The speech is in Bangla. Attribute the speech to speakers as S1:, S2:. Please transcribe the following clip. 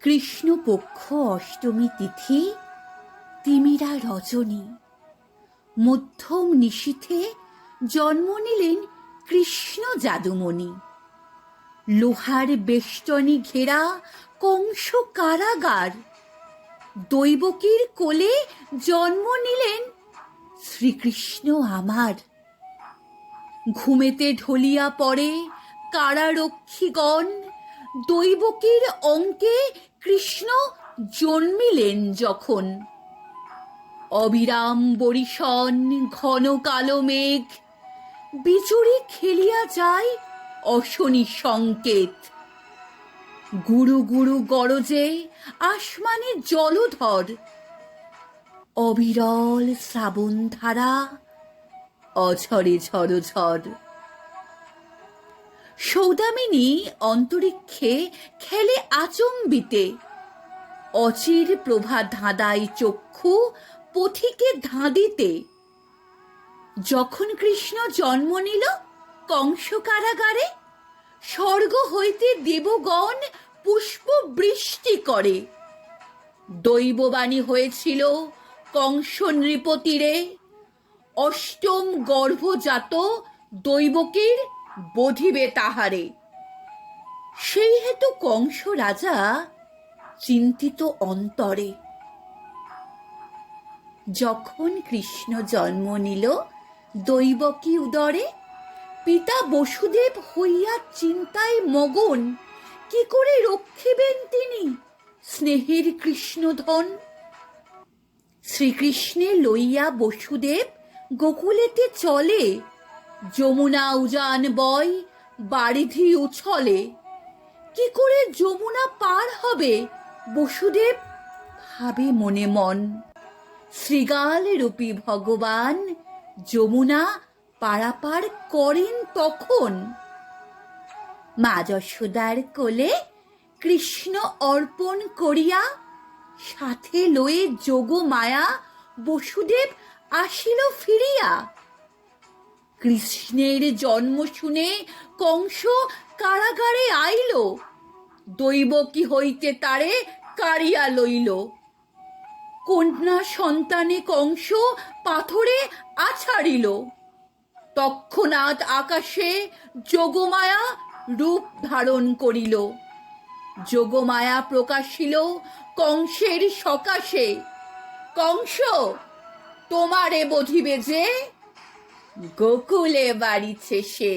S1: কৃষ্ণপক্ষ অষ্টমী তিথি, তিমিরা রজনী। মধ্যম নিশীথে জন্ম নিলেন কৃষ্ণ যাদুমণি লোহার বেষ্টনী ঘেরা কংস কারাগার। দৈবকীর কোলে জন্ম নিলেন শ্রীকৃষ্ণ আমার। ঘুমেতে ঢলিয়া পড়ে কারারক্ষীগণ দৈবকীর অঙ্কে কৃষ্ণ জন্মিলেন যখন। অবিরাম বরিশন ঘন কালো মেঘ বিচুরি খেলিয়া যায় অশনি সংকেত। গুরু গুরু গরজে আসমানে জলধর, অবিরল শ্রাবণ ধারা অঝরে ঝড় ঝড় সৌদামিনী অন্তরিক্ষে খেলে আচম্বিতে। অচির প্রভা ধাঁধাই চক্ষু পথিকে ধাঁদিতে যখন কৃষ্ণ জন্ম নিল কংস কারাগারে স্বর্গ হইতে দেবগণ পুষ্প বৃষ্টি করে। দৈববাণী হয়েছিল কংস নৃপতিরে, অষ্টম গর্ভজাত দৈবকীর বধিবে তাহারে। সেই হেতু কংস রাজা চিন্তিত অন্তরে। যখন কৃষ্ণ জন্ম নিল দৈবকী উদরে? পিতা বসুদেব হইয়া চিন্তায় মগন, কি করে রক্ষিবেন তিনি স্নেহের কৃষ্ণধন? শ্রীকৃষ্ণে লইয়া বসুদেব গোকুলেতে চলে যমুনা উজান বয়, বারিধি উছলে। কি করে যমুনা পার হবে, বসুদেব? ভাবে মনে মন। শ্রীগাল রূপী ভগবান, যমুনা পারাপার করেন তখন। মা যশোদার কোলে কৃষ্ণ অর্পণ করিয়া, সাথে লয়ে যোগ মায়া বসুদেব আসিল ফিরিয়া। কৃষ্ণের জন্ম শুনে কংস কারাগারে আইল। দৈবকী হইতে তারে কারিয়া লইল। কন্যা সন্তানে কংস পাথরে আছাড়িল। তৎক্ষণাৎ আকাশে যোগমায়া রূপ ধারণ করিল। যোগমায়া প্রকাশিল কংসের সকাশে। কংস, তোমারে বধিবে যে গোকুলে বাড়িছে সে।